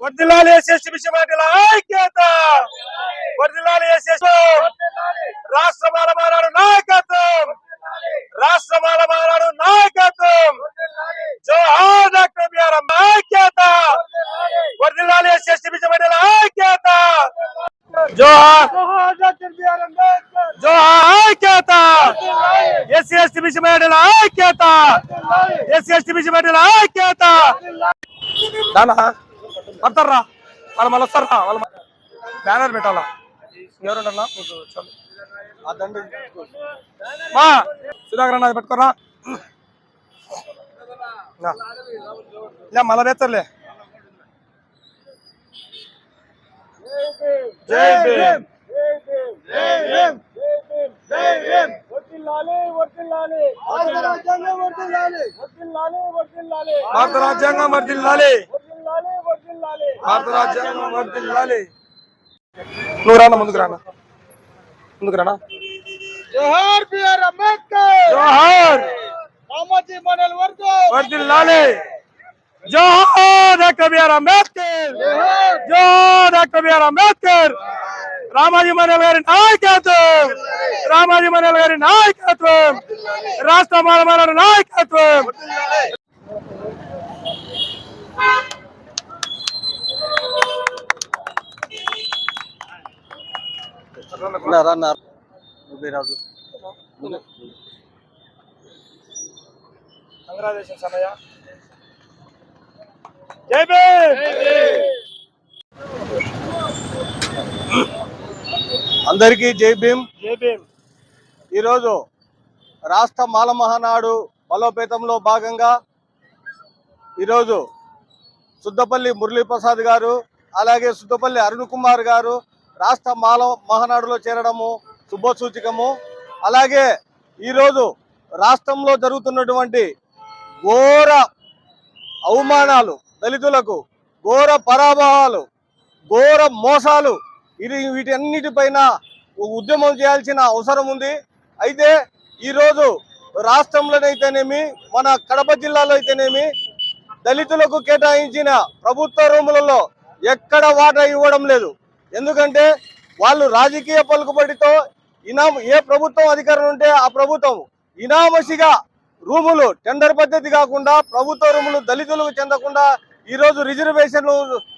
వర్దిల్లాలి ఎస్ఎస్టీ విషయమాటల ఐక్యత! వర్దిల్లాలి ఎస్ఎస్టీ రాష్ట్ర బాలమారాడు నాయకత్వం! రాష్ట్ర మాలమాలను నాయకత్వం. జోహార్ డాక్టర్ బిఆర్ ఐక్యత. వర్దిల్లాలి ఎస్ఎస్టీ విషయమాటల ఐక్యత. జోహార్ జోహార్ ఐక్యత. ఎస్సీ ఎస్టీ విషయమాటల ఐక్యత. ఎస్సీ ఎస్టీ విషయమాటల ఐక్యత. దానా? పడతారా? వాళ్ళు మళ్ళీ వస్తారా వాళ్ళు బ్యానర్ పెట్టాలా? ఎవరుంటారా మీకు చాలు. మా సుధాకర్ అన్న పెట్టుకోరా. నా. లే మళ్ళా వేస్తారులే జై భీమ్. భారత రాజ్యాంగం వర్దిల్లాలి భారత రాజ్యాంగం వర్దిల్లాలి నువ్వు రానా ముందుకు రానా? ముందుకు రానా? జోహార్ బిఆర్ అంబేద్కర్! జోహార్! రామోజీ మనల్ వర్గం! వర్దిల్లాలి జోహార్ డాక్టర్ బిఆర్ అంబేద్కర్! జోహార్! Doctor BR Ambedkar! రామాజీ మనల్ గారి నాయకత్వం! రామాజీ మనల్ గారి నాయకత్వం! రాష్ట్ర మానవ నాయకత్వం! కంగ్రాచులేషన్స్ అన్నయ్య జై భీమ్! అందరికీ జై భీమ్. జై భీమ్. ఈరోజు రాష్ట్ర మాల మహానాడు బలోపేతంలో భాగంగా ఈరోజు సుద్దపల్లి మురళీప్రసాద్ గారు అలాగే సుద్దపల్లి అరుణ్ కుమార్ గారు రాష్ట్ర మాల మహానాడులో చేరడము శుభసూచకము. అలాగే ఈరోజు రాష్ట్రంలో జరుగుతున్నటువంటి ఘోర అవమానాలు దళితులకు ఘోర పరాభవాలు ఘోర మోసాలు ఇది వీటన్నిటిపైన ఉద్యమం చేయాల్సిన అవసరం ఉంది. అయితే ఈరోజు రాష్ట్రంలోనైతేనేమి మన కడప జిల్లాలో అయితేనేమి దళితులకు కేటాయించిన ప్రభుత్వ రూములలో ఎక్కడ వాటా ఇవ్వడం లేదు. ఎందుకంటే వాళ్ళు రాజకీయ పలుకుబడితో ఇనాం ఏ ప్రభుత్వం అధికారం ఉంటే ఆ ప్రభుత్వం ఇనామసిగా రూములు టెండర్ పద్ధతి కాకుండా ప్రభుత్వ రూములు దళితులకు చెందకుండా ఈరోజు రిజర్వేషన్లు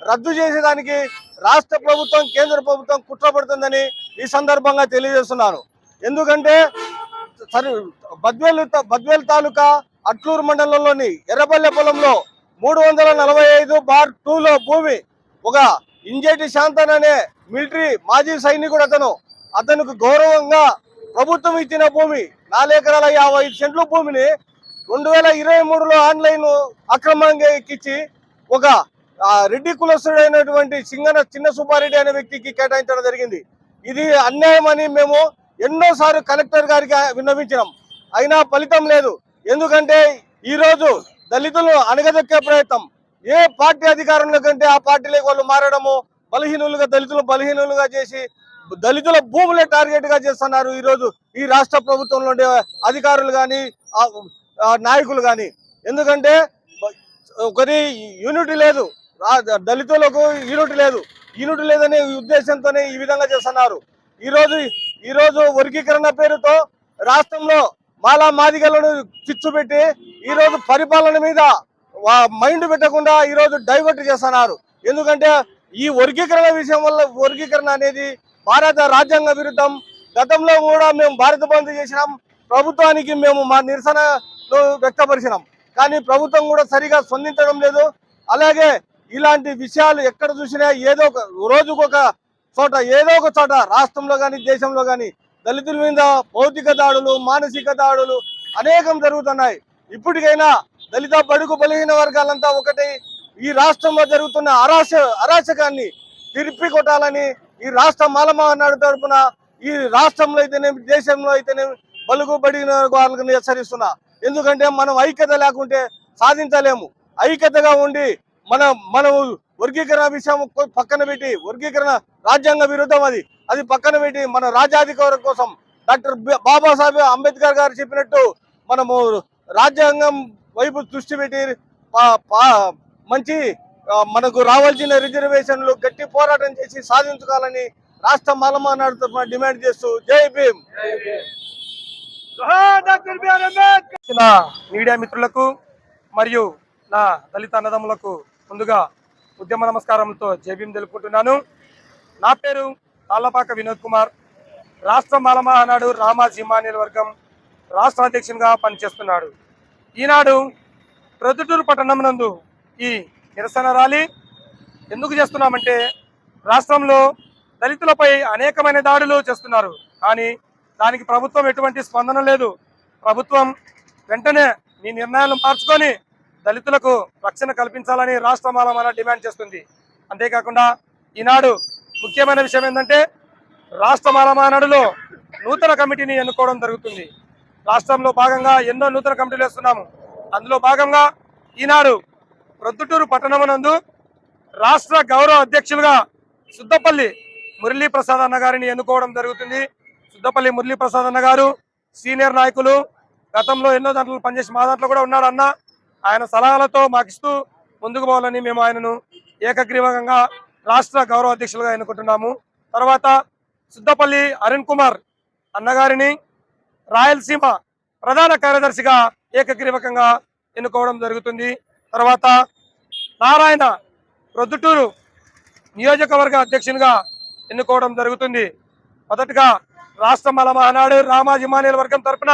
రద్దు చేసేదానికి రాష్ట్ర ప్రభుత్వం కేంద్ర ప్రభుత్వం కుట్రపడుతుందని ఈ సందర్భంగా తెలియజేస్తున్నాను ఎందుకంటే సరే బద్వేలు తా- బద్వేలు తాలూకా అట్లూరు మండలంలోని ఎర్రపల్లె పొలంలో మూడు వందల నలభై ఐదు బార్ టూలో భూమి ఒక ఇంజేటి శాంతన్ అనే మిలిటరీ మాజీ సైనికుడు అతను. అతనికి గౌరవంగా ప్రభుత్వం ఇచ్చిన భూమి నాలుగు ఎకరాల యాభై ఐదు సెంట్ల భూమిని రెండు వేల ఇరవై మూడులో ఆన్లైన్ అక్రమంగా ఎక్కించి ఒక రెడ్డి కులస్తుడైనటువంటి సింగన చిన్న సుబ్బారెడ్డి అనే వ్యక్తికి కేటాయించడం జరిగింది. ఇది అన్యాయం అని మేము ఎన్నోసార్లు కలెక్టర్ గారికి విన్నవించినాం. అయినా ఫలితం లేదు. ఎందుకంటే ఈరోజు దళితులు అణగదొక్కే ప్రయత్నం. ఏ పార్టీ అధికారంలో కంటే ఆ పార్టీలోకి వాళ్ళు మారడము బలహీనులుగా దళితులు బలహీనులుగా చేసి దళితుల భూములే టార్గెట్గా చేస్తున్నారు ఈరోజు ఈ రాష్ట్ర ప్రభుత్వంలో ఉండే అధికారులు కానీ నాయకులు కానీ. ఎందుకంటే ఒకరి యూనిట్ లేదు దళితులకు యూనిట్ లేదు. యూనిట్ లేదనే ఉద్దేశంతోనే ఈ విధంగా చేస్తున్నారు. ఈరోజు ఈరోజు వర్గీకరణ పేరుతో రాష్ట్రంలో మాలా మాదిగలను చిచ్చు పెట్టి ఈ రోజు పరిపాలన మీద మైండ్ పెట్టకుండా ఈరోజు డైవర్ట్ చేస్తున్నారు. ఎందుకంటే ఈ వర్గీకరణ విషయం వల్ల వర్గీకరణ అనేది భారత రాజ్యాంగ విరుద్ధం. గతంలో కూడా మేము భారత బంద్ చేసినాం. ప్రభుత్వానికి మేము మా నిరసన వ్యక్తపరిచినాం. కానీ ప్రభుత్వం కూడా సరిగా స్పందించడం లేదు. అలాగే ఇలాంటి విషయాలు ఎక్కడ చూసినా ఏదో ఒక రోజుకొక చోట ఏదో ఒక చోట రాష్ట్రంలో కానీ దేశంలో కానీ దళితుల మీద భౌతిక దాడులు మానసిక దాడులు అనేకం జరుగుతున్నాయి. ఇప్పటికైనా దళిత బడుగు బలహీన వర్గాలంతా ఒకటి. ఈ రాష్ట్రంలో జరుగుతున్న అరాచ అరాచకాన్ని తిరిపి కొట్టాలని ఈ రాష్ట్ర మాలమహనాడు తరపున ఈ రాష్ట్రంలో అయితేనేమి దేశంలో అయితేనేమి బలుగు బడిన వాళ్ళని హెచ్చరిస్తున్నా. ఎందుకంటే మనం ఐక్యత లేకుంటే సాధించలేము. ఐక్యతగా ఉండి మన మనం వర్గీకరణ విషయం పక్కన పెట్టి వర్గీకరణ రాజ్యాంగ విరుద్ధం అది. అది పక్కన పెట్టి మన రాజ్యాధికారం కోసం డాక్టర్ బాబాసాహెబ్ అంబేద్కర్ గారు చెప్పినట్టు మనము రాజ్యాంగం వైపు దృష్టి పెట్టి మంచి మనకు రావాల్సిన రిజర్వేషన్లు గట్టి పోరాటం చేసి సాధించుకోవాలని రాష్ట్ర మాలమానాడు తరఫున డిమాండ్ చేస్తూ జై భీమ్. నా మీడియా మిత్రులకు మరియు నా దళిత అన్నదమ్ములకు ముందుగా ఉద్యమ నమస్కారంతో జేబీఎం తెలుపుకుంటున్నాను. నా పేరు తాళ్ళపాక వినోద్ కుమార్. రాష్ట్ర మాలమహానాడు రామాజీ మాన్యుల వర్గం రాష్ట్ర అధ్యక్షునిగా పనిచేస్తున్నాడు. ఈనాడు ప్రొద్దుటూరు పట్టణం నందు ఈ నిరసన ర్యాలీ ఎందుకు చేస్తున్నామంటే రాష్ట్రంలో దళితులపై అనేకమైన దాడులు చేస్తున్నారు. కానీ దానికి ప్రభుత్వం ఎటువంటి స్పందన లేదు. ప్రభుత్వం వెంటనే మీ నిర్ణయాలు మార్చుకొని దళితులకు రక్షణ కల్పించాలని రాష్ట్ర మాలమాల డిమాండ్ చేస్తుంది. అంతేకాకుండా ఈనాడు ముఖ్యమైన విషయం ఏంటంటే రాష్ట్ర మాలమానాడులో నూతన కమిటీని ఎన్నుకోవడం జరుగుతుంది. రాష్ట్రంలో భాగంగా ఎన్నో నూతన కమిటీలు వేస్తున్నాము. అందులో భాగంగా ఈనాడు ప్రొద్దుటూరు పట్టణమునందు రాష్ట్ర గౌరవ అధ్యక్షులుగా సుద్దపల్లి మురళీప్రసాద్ అన్న గారిని ఎన్నుకోవడం జరుగుతుంది. సుద్దపల్లి మురళీప్రసాద్ అన్న గారు సీనియర్ నాయకులు. గతంలో ఎన్నో దాంట్లో పనిచేసి మా దాంట్లో కూడా ఉన్నాడు అన్న ఆయన సలహాలతో మాకు ఇస్తూ ముందుకు పోవాలని మేము ఆయనను ఏకగ్రీవంగా రాష్ట్ర గౌరవ అధ్యక్షులుగా ఎన్నుకుంటున్నాము. తర్వాత సుద్దపల్లి అరుణ్ కుమార్ అన్నగారిని రాయలసీమ ప్రధాన కార్యదర్శిగా ఏకగ్రీవకంగా ఎన్నుకోవడం జరుగుతుంది. తర్వాత నారాయణ ప్రొద్దుటూరు నియోజకవర్గ అధ్యక్షునిగా ఎన్నుకోవడం జరుగుతుంది. మొదటగా రాష్ట్ర మల మహానాడు రామాజీ వర్గం తరపున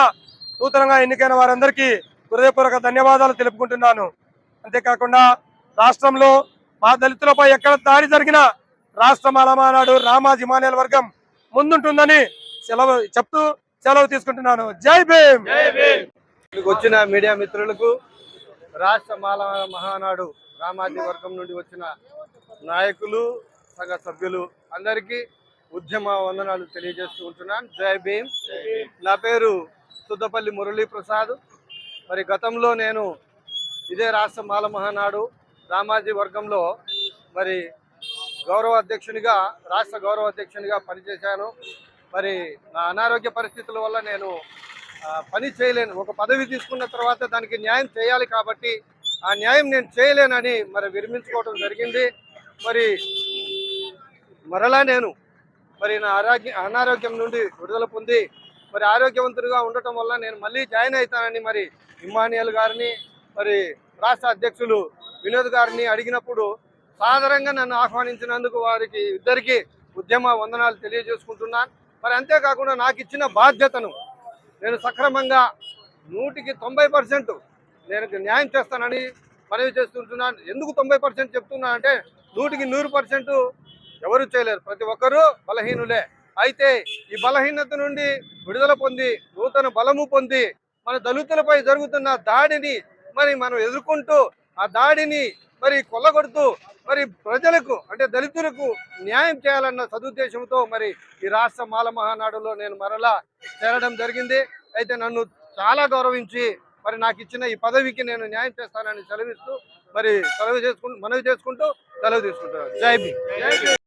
నూతనంగా ఎన్నికైన వారందరికీ హృదయపూర్వక ధన్యవాదాలు తెలుపుకుంటున్నాను. అంతేకాకుండా రాష్ట్రంలో మా దళితులపై ఎక్కడ దాడి జరిగినా రాష్ట్ర మల మహానాడు రామాజీ వర్గం ముందుంటుందని సెలవు చెప్తూ సెలవు తీసుకుంటున్నాను. జై భీమ్! ఇక్కడికి వచ్చిన మీడియా మిత్రులకు రాష్ట్ర మాల మహానాడు రామాజీ వర్గం నుండి వచ్చిన నాయకులు సంఘ సభ్యులు అందరికీ ఉద్యమ వందనాలు తెలియజేస్తూ ఉంటున్నాను. జై భీమ్! నా పేరు సుద్దపల్లి మురళీ ప్రసాద్ మరి గతంలో నేను ఇదే రాష్ట్ర మాల మహానాడు రామాజీ వర్గంలో మరి గౌరవ అధ్యక్షునిగా రాష్ట్ర గౌరవ అధ్యక్షునిగా పనిచేశాను. మరి నా అనారోగ్య పరిస్థితుల వల్ల నేను పని చేయలేను. ఒక పదవి తీసుకున్న తర్వాత దానికి న్యాయం చేయాలి కాబట్టి ఆ న్యాయం నేను చేయలేనని మరి విరమించుకోవడం జరిగింది. మరి మరలా నేను మరి నా ఆరోగ్య అనారోగ్యం నుండి విడుదల పొంది మరి ఆరోగ్యవంతుడిగా ఉండటం వల్ల నేను మళ్ళీ జాయిన్ అవుతానని మరి ఇమ్మానియల్ గారిని మరి రాష్ట్ర అధ్యక్షులు వినోద్ గారిని అడిగినప్పుడు సాధారణంగా నన్ను ఆహ్వానించినందుకు వారికి ఇద్దరికీ ఉద్యమ వందనాలు తెలియజేసుకుంటున్నాను. మరి అంతేకాకుండా నాకు ఇచ్చిన బాధ్యతను నేను సక్రమంగా నూటికి తొంభై పర్సెంట్ నేను న్యాయం చేస్తానని మనవి చేస్తుంటున్నాను. ఎందుకు తొంభై పర్సెంట్ చెప్తున్నాను అంటే నూటికి నూరు పర్సెంట్ ఎవరు చేయలేరు. ప్రతి ఒక్కరూ బలహీనులే. అయితే ఈ బలహీనత నుండి విడుదల పొంది నూతన బలము పొంది మన దళితులపై జరుగుతున్న దాడిని మరి మనం ఎదుర్కొంటూ ఆ దాడిని మరి కొల్లగొడుతూ మరి ప్రజలకు అంటే దళితులకు న్యాయం చేయాలన్న సదుద్దేశంతో మరి ఈ రాష్ట్ర మాల మహానాడులో నేను మరలా చేరడం జరిగింది. అయితే నన్ను చాలా గౌరవించి మరి నాకు ఇచ్చిన ఈ పదవికి నేను న్యాయం చేస్తానని సెలవిస్తూ మరి సెలవు చేసుకుంటూ మనవి చేసుకుంటూ సెలవు తీసుకుంటాను జై భీమ్.